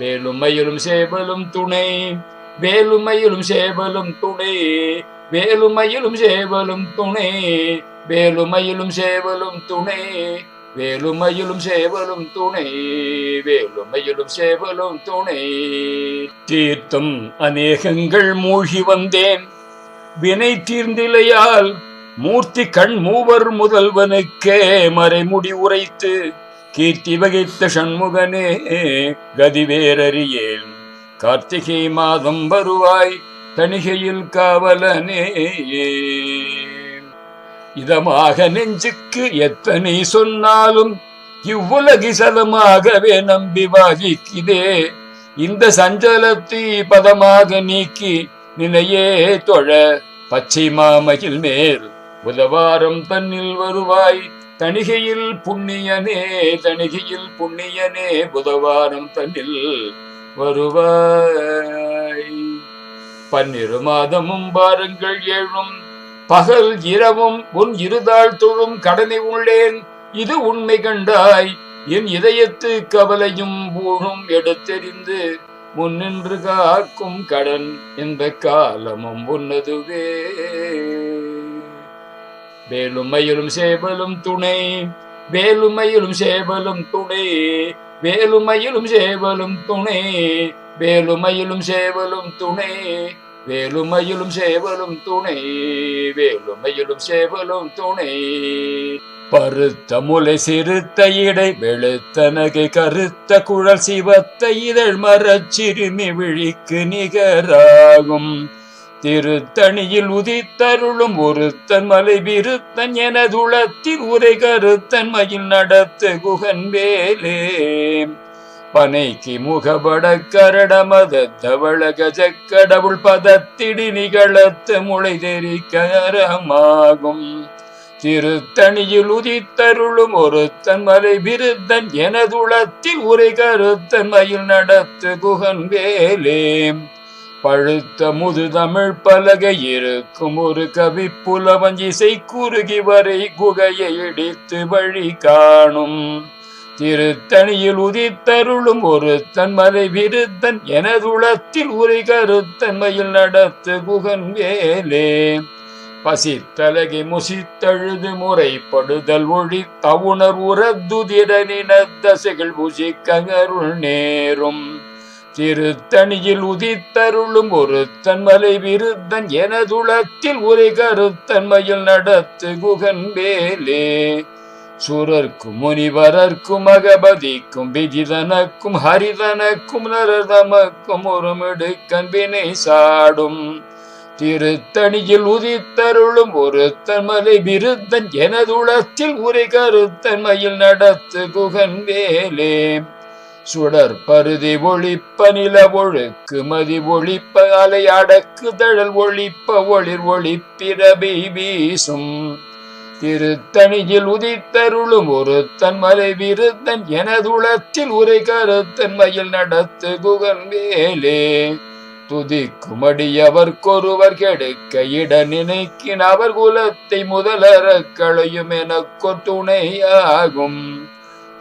வேலுமையிலும் சேவலும் துணை. வேலுமையிலும் சேவலும் துணை. வேலுமையிலும் சேவலும் துணை. வேலுமையிலும் சேவலும் துணை. வேலுமையிலும் சேவலும் துணை. வேலுமையிலும் சேவலும் துணை. தீர்த்தம் அநேகங்கள் மூழ்கி வந்தேன். வினை தீர்ந்திலையால் மூர்த்தி கண் மூவர் முதல்வனுக்கே மறைமுடி உரைத்து. கீர்த்தி வகித்த சண்முகனே கதிவேரறியேன். கார்த்திகை மாதம் வருவாய் தணிகையில் காவலனே. இதமாக நெஞ்சுக்கு எத்தனை சொன்னாலும் இவ்வுலகி சதமாகவே நம்பி வாகிக்குதே. இந்த சஞ்சலத்தை பதமாக நீக்கி நினையே தொழ பச்சை மாமையில் மேல் புதவாரம் தன்னில் வருவாய் தணிகையில் புண்ணியனே தணிகையில் புண்ணியனே புதவாரம் தன்னில் வருவாய். பன்னிரு மாதமும் பாருங்கள் ஏழும் பகல் இரவும் உன் இருதாள் தொழும் கடனை உள்ளேன். இது உண்மை கண்டாய் என் இதயத்து கவலையும் ஊழும் எடுத்தெறிந்து முன்னின்று காக்கும் கடன் இந்த காலமும் உன்னதுவே. வேலுமையிலும் சேவலும் துணை. வேலுமையிலும் சேவலும் துணை. வேலுமையிலும் சேவலும் துணை. வேலுமையிலும் சேவலும் துணை. வேலுமையிலும் சேவலும் துணை. வேலுமையிலும் சேவலும் துணை. பருத்த முலை சிறுத்த இடை வெளுத்த நகை கருத்த குழல் சிவத்த இதழ் மரச்சிறுமி விழிக்கு நிகராகும். திருத்தணியில் உதித்தருளும் ஒருத்தன் மலை விருத்தன் எனதுளத்தில் உரை கருத்தன் மயில் நடத்து குகன் வேலே பனைக்கு முகபட கரட மத தவள கஜ பதத்திடி நிகழத்து முளை தெரிக்கரமாகும் திருத்தணியில் உதித்தருளும் ஒருத்தன் மலை விருத்தன் எனதுளத்தில் உரை கருத்தன் மயில் நடத்து குகன் வேலே பழுத்த முது தமிழ் பலகை இருக்கும் ஒரு கவி புலவன் இசை குறுகி வரை குகையை இடித்து வழி காணும். திருத்தணியில் உதித்தருளும் ஒரு தன்மலை விருத்தன் எனதுளத்தில் உரை கருத்தன்மையில் நடத்து குகன் வேலே பசி தலகி முசித்தழுது முறைப்படுதல் ஒழி தவுணர் உரத்துதிரனின தசைகள் புசிக்கருள் நேரும். திருத்தணியில் உதித்தருளும் ஒரு தன்மலை விருத்தன் எனதுளத்தில் உரை கருத்தன்மையில் நடத்து குகன் வேலே சுரர்க்கும் முனிவரர்க்கும் அகபதிக்கும் விஜிதனக்கும் ஹரிதனக்கும் நரதமக்கும் ஒரு மிடுக்கன் சாடும். திருத்தணியில் உதித்தருளும் ஒரு தன்மலை விருத்தன் எனதுளத்தில் உரை கருத்தன்மையில் நடத்து குகன் வேலே சுடர் பருதி ஒழிப்ப நில ஒழுக்கு மதி ஒழிப்ப அலை அடக்கு தழல் ஒழிப்ப ஒளிர் ஒளிப்பிரபி வீசும். திருத்தணியில் உதித்தருளும் ஒரு தன்மலை விருத்தன் எனதுளத்தில் உரை கருத்தன் மயில் நடத்து குகன் வேலே துதிக்கும் அடியவர்க்கொருவர் கெடுக்க இட நினைக்கின் அவர் குலத்தை முதலற களையும் எனக்கு துணையாகும்.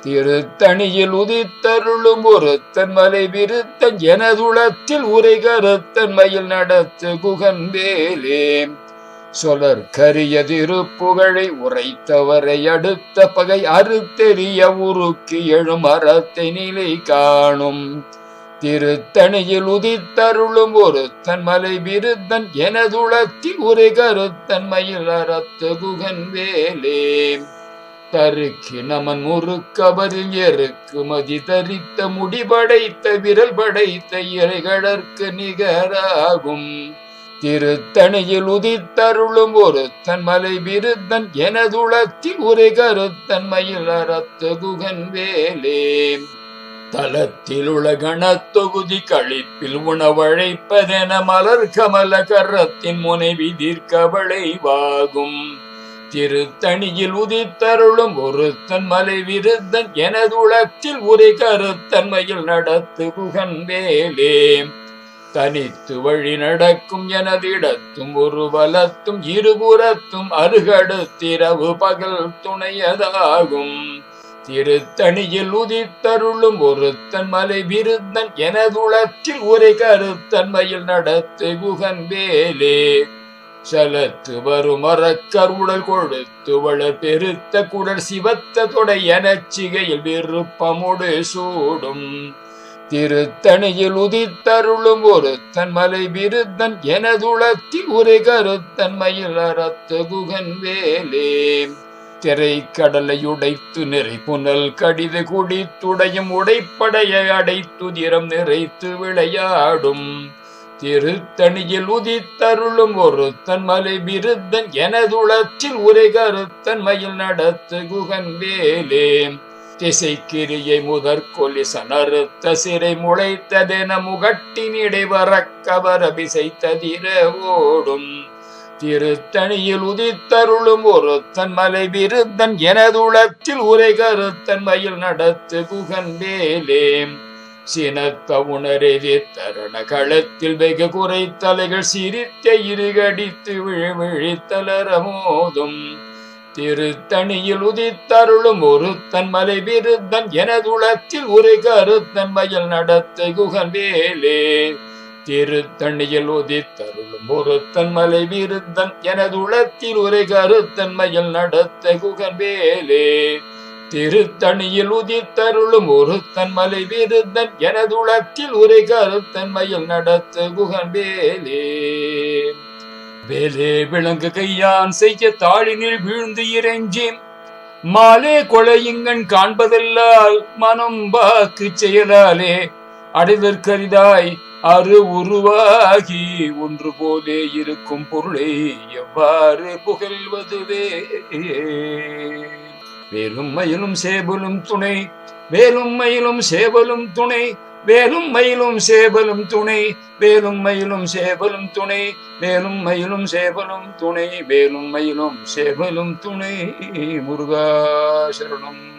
திருத்தணியில் உதித்தருளும் ஒருத்தன் மலை விருத்தன் எனதுளத்தில் உரை கருத்தன் மயில் நடத்து குகன் வேலே சொலர் கரிய திருப்புகழை உரைத்தவரை அடுத்த பகை அறுத்தெறிய உருக்கி எழும் அறத்தை நிலை காணும். திருத்தணியில் உதித்தருளும் ஒருத்தன் மலை விருத்தன் எனதுளத்தில் உரை கருத்தன் மயில் அறத்து குகன் வேலே தருக்கு நமன் முறுக்கவரில் எருக்கு மதி தரித்த முடிபடைத்த விரல் படைத்த இறைகளற்கு நிகராகும். திருத்தணியில் உதித்தருளும் ஒரு தன்மலை விருத்தன் எனதுளத்தில் உரை கருத்தன்மையில் அறத்து குகன் வேலே. தலத்தில் உள்ள கணத்தொகுதி கழிப்பில் உணவழைப்பதென மலர் கமல கரத்தின் முனைவி தீர்க்கவளைவாகும் திருத்தணியில் உதித்தருளும் ஒருத்தன் மலை விருத்தன் எனதுளத்தில் உரை கருத்தன்மையில் நடத்து குகன் வேலே தனித்து வழி நடக்கும் எனதிடத்தும் ஒரு வலத்தும் இருபுறத்தும் அருகடுத்திரவு பகல் துணையதாகும். திருத்தணியில் உதித்தருளும் ஒருத்தன் மலை விருத்தன் எனதுளத்தில் உரை கருத்தன்மையில் நடத்து குகன் வேலே சலத்து வரும் உடல் கொழுத்து வளர் பெருத்த குடல் சிவத்த தொடை எனச்சிகையில் விருப்பமுடு சூடும். திருத்தணியில் உதித்தருளும் ஒருத்தன் மலை விருத்தன் எனதுளத்தில் உரை கருத்தன்மையில் அறத்து குகன் வேலே. திரை கடலை உடைத்து நிறை புனல் கடிது குடித்துடையும் உடைப்படைய அடைத்துதிரம் நிறைத்து விளையாடும். திருத்தணியில் உதித்தருளும் ஒருத்தன் மலை விருத்தன் எனதுளத்தில் உரை கருத்தன் மயில் நடத்து குகன் வேலே. திசைக்கிரியை முதற்கொலி சனறுத்த சிறை முளைத்ததென முகட்டினிடை வரக்கவர விசைத்ததிர ஓடும். திருத்தணியில் உதித்தருளும் ஒருத்தன் மலை விருத்தன் எனதுளத்தில் உரை கருத்தன் மயில் நடத்து குகன் வேலே. சினத்த உணரெதி தருண களத்தில் வெகு குறை தலைகள் சிரித்த இருகடித்து விழித்தலர மோதும் திருத்தணியில் உதித்தருளும் ஒருத்தன் மலை விருத்தன் எனதுளத்தில் ஒரு கருத்தன் மயில் நடத்து குகன் வேலே. திருத்தணியில் உதித்தருளும் ஒருத்தன் மலை விருத்தன் எனதுளத்தில் ஒரு கருத்தன் மயில் நடத்த குகன் வேலே. திருத்தணியில் உதித்தருளும் ஒருத்தன் மலை விருத்தன் எனதுளத்தில் உரை கருத்தன் மயில் நடத்த குகன் வேலே. வேலே விளங்கு கையான் செய்ய தாளினில் வீழ்ந்து இறைஞ்சி மாலே கொலையுங்கன் காண்பதெல்லால் மனம் வாக்கு செயலாலே. அடைதற்கரிதாய் அரு உருவாகி ஒன்று போலே இருக்கும் பொருளை எவ்வாறு புகழ்வதுவே வேலும் மயிலும் சேவலும் துணை. வேலும் மயிலும் சேவலும் துணை. வேலும் மயிலும் சேவலும் துணை. வேலும் மயிலும் சேவலும் துணை. வேலும் மயிலும் சேவலும் துணை. வேலும் மயிலும் சேவலும் துணை. முருகா சரணம்.